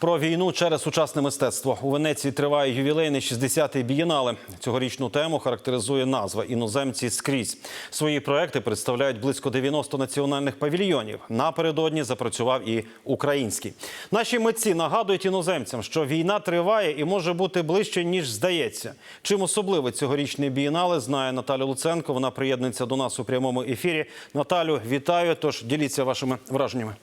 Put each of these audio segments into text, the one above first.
Про війну через сучасне мистецтво у Венеції триває ювілейний 60-й бієнале. Цьогорічну тему характеризує назва іноземці скрізь. Свої проекти представляють близько 90 національних павільйонів. Напередодні запрацював і український. Наші митці нагадують іноземцям, що війна триває і може бути ближче ніж здається. Чим особливе цьогорічний бієнале знає Наталя Луценко. Вона приєднується до нас у прямому ефірі. Наталю, вітаю. Тож діліться вашими враженнями.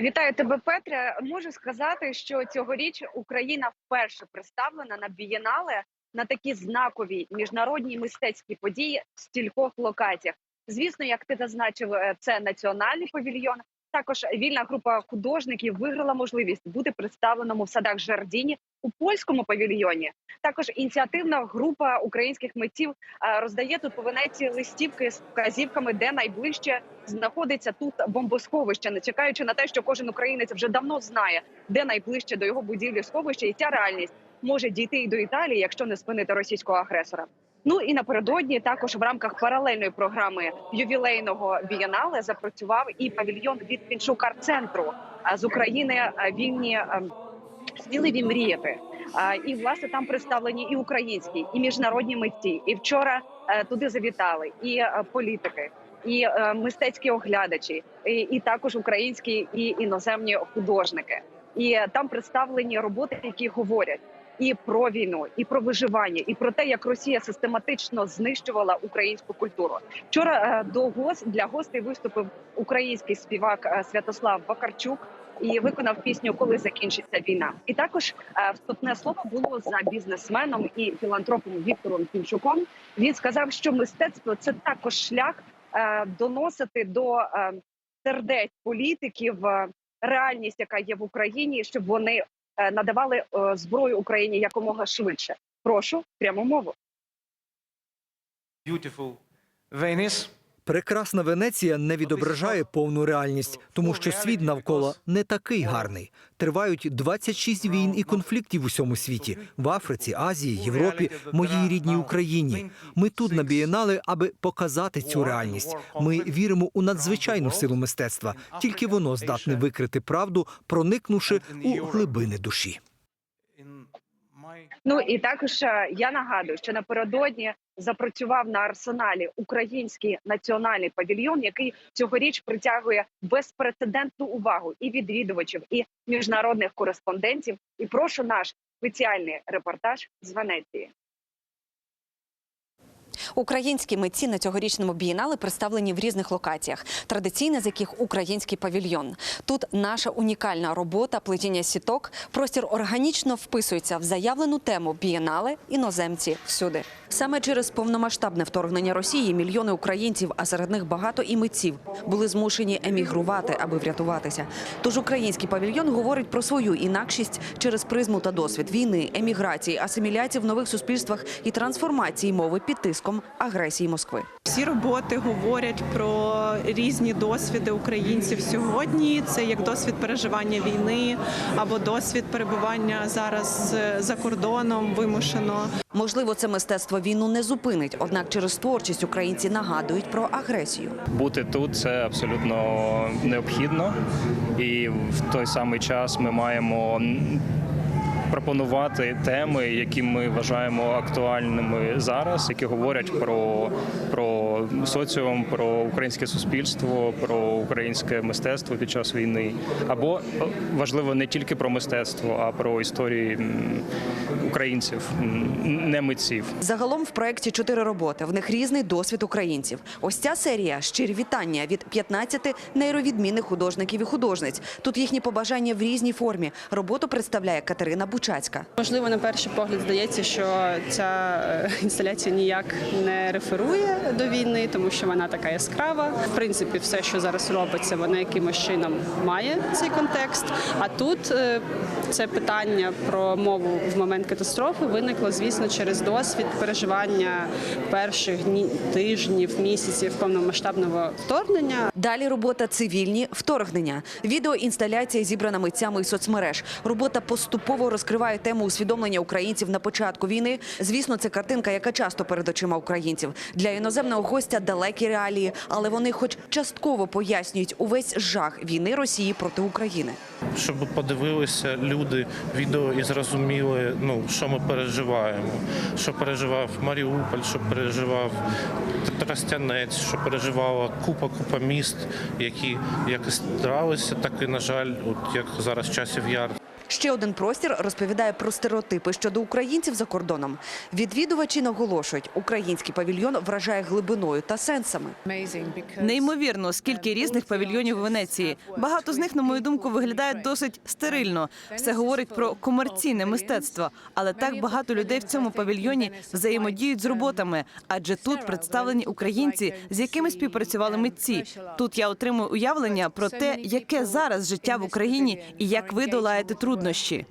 Вітаю тебе, Петре. Можу сказати, що цьогоріч Україна вперше представлена на бієнале на такі знакові міжнародні мистецькі події в стількох локаціях. Звісно, як ти зазначив, е, це національний павільйон. Також вільна група художників виграла можливість бути представленому в садах Жардіні у польському павільйоні. Також ініціативна група українських митців е, роздає тут по Венеції листівки з вказівками, де найближче знаходиться тут бомбосховище, не чекаючи на те, що кожен українець вже давно знає, де найближче до його будівлі сховище, і ця реальність може дійти і до Італії, якщо не спинити російського агресора. Ну і напередодні також в рамках паралельної програми ювілейного бієнале запрацював і павільйон від Піншукар центру з України вільні сміливі мріяти. І власне там представлені і українські, і міжнародні митці. І вчора е, туди завітали і е, політики, і е, мистецькі оглядачі, і, і також українські і іноземні художники. І там представлені роботи, які говорять і про війну, і про виживання, і про те, як Росія систематично знищувала українську культуру. Вчора е, до гост для гостей виступив український співак е, Святослав Вакарчук і виконав пісню Коли закінчиться війна. І також е, вступне слово було за бізнесменом і філантропом Віктором Кімчуком. Він сказав, що мистецтво це також шлях доносити до сердець політиків реальність, яка є в Україні, щоб вони надавали е, зброю Україні якомога швидше. Прошу пряму мову. beautiful Venice. Прекрасна Венеція не відображає повну реальність, тому що світ навколо не такий гарний. Тривають 26 війн і конфліктів в усьому світі в Африці, Азії, Європі, моїй рідній Україні. Ми тут на бієнале, аби показати цю реальність. Ми віримо у надзвичайну силу мистецтва. Тільки воно здатне викрити правду, проникнувши у глибини душі. Ну і також е, я нагадую, що напередодні запрацював на арсеналі український національний павільйон, який цьогоріч притягує безпрецедентну увагу і відвідувачів, і міжнародних кореспондентів. І прошу наш спеціальний репортаж з Венеції. Українські митці на цьогорічному бієнале представлені в різних локаціях, традиційне з яких український павільйон. Тут наша унікальна робота плетіння сіток. Простір органічно вписується в заявлену тему бієнале іноземці всюди. Саме через повномасштабне вторгнення Росії мільйони українців, а серед них багато і митців, були змушені емігрувати, аби врятуватися. Тож український павільйон говорить про свою інакшість через призму та досвід війни, еміграції, асиміляції в нових суспільствах і трансформації мови під тиском агресії Москви. Всі роботи говорять про різні досвіди українців сьогодні. Це як досвід переживання війни або досвід перебування зараз е, за кордоном вимушено. Можливо, це мистецтво війну не зупинить, однак через творчість українці нагадують про агресію. бути тут це абсолютно необхідно, і в той самий час ми маємо пропонувати теми, які ми вважаємо актуальними зараз, які говорять про, про соціум, про українське суспільство, про українське мистецтво під час війни. Або важливо не тільки про мистецтво, а про історії українців, не митців. Загалом в проєкті чотири роботи. В них різний досвід українців. Ось ця серія щирі вітання від 15 нейровідмінних художників і художниць. Тут їхні побажання в різній формі. Роботу представляє Катерина Бучацька. Можливо, на перший погляд здається, що ця е, інсталяція ніяк не реферує до війни, тому що вона така яскрава. В принципі, все, що зараз робиться, вона якимось чином має цей контекст. А тут е, це питання про мову в момент катастрофи виникло, звісно, через досвід переживання перших днів тижнів, місяців повномасштабного вторгнення. Далі робота цивільні вторгнення. Відеоінсталяція зібрана митцями із соцмереж. Робота поступово розкриває тему усвідомлення українців на початку війни. Звісно, це картинка, яка часто перед очима українців. Для іноземного гостя далекі реалії, але вони, хоч частково пояснюють увесь жах війни Росії проти України. щоб подивилися люди відео і зрозуміли, ну що ми переживаємо, що переживав Маріуполь, що переживав Тростянець, що переживала купа купа міст, які як і старалися, так і на жаль, от як зараз часів яр. Ще один простір розповідає про стереотипи щодо українців за кордоном. Відвідувачі наголошують, український павільйон вражає глибиною та сенсами. Неймовірно, скільки різних павільйонів у Венеції. Багато з них, на мою думку, виглядає досить стерильно. Все говорить про комерційне мистецтво, але так багато людей в цьому павільйоні взаємодіють з роботами, адже тут представлені українці, з якими співпрацювали митці. Тут я отримую уявлення про те, яке зараз життя в Україні і як ви долаєте труднощі.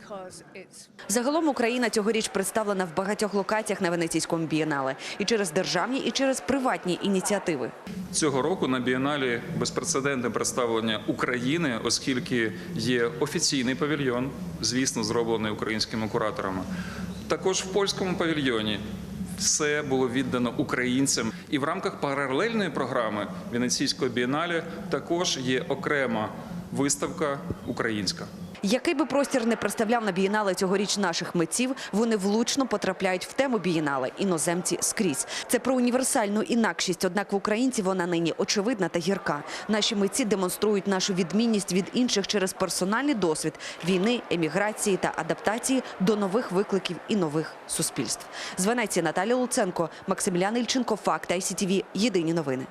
Загалом Україна цьогоріч представлена в багатьох локаціях на Венеційському бієнале і через державні, і через приватні ініціативи. Цього року на бієналі безпрецедентне представлення України, оскільки є офіційний павільйон, звісно, зроблений українськими кураторами. Також в польському павільйоні все було віддано українцям. І в рамках паралельної програми Венеційського бієнале також є окрема виставка українська. Який би простір не представляв на бієнале цьогоріч наших митців, вони влучно потрапляють в тему бієнале іноземці скрізь. Це про універсальну інакшість. Однак в українці вона нині очевидна та гірка. Наші митці демонструють нашу відмінність від інших через персональний досвід війни, еміграції та адаптації до нових викликів і нових суспільств. З Венеції Наталія Луценко, Максимілян Ільченко, Факт ICTV. Єдині новини.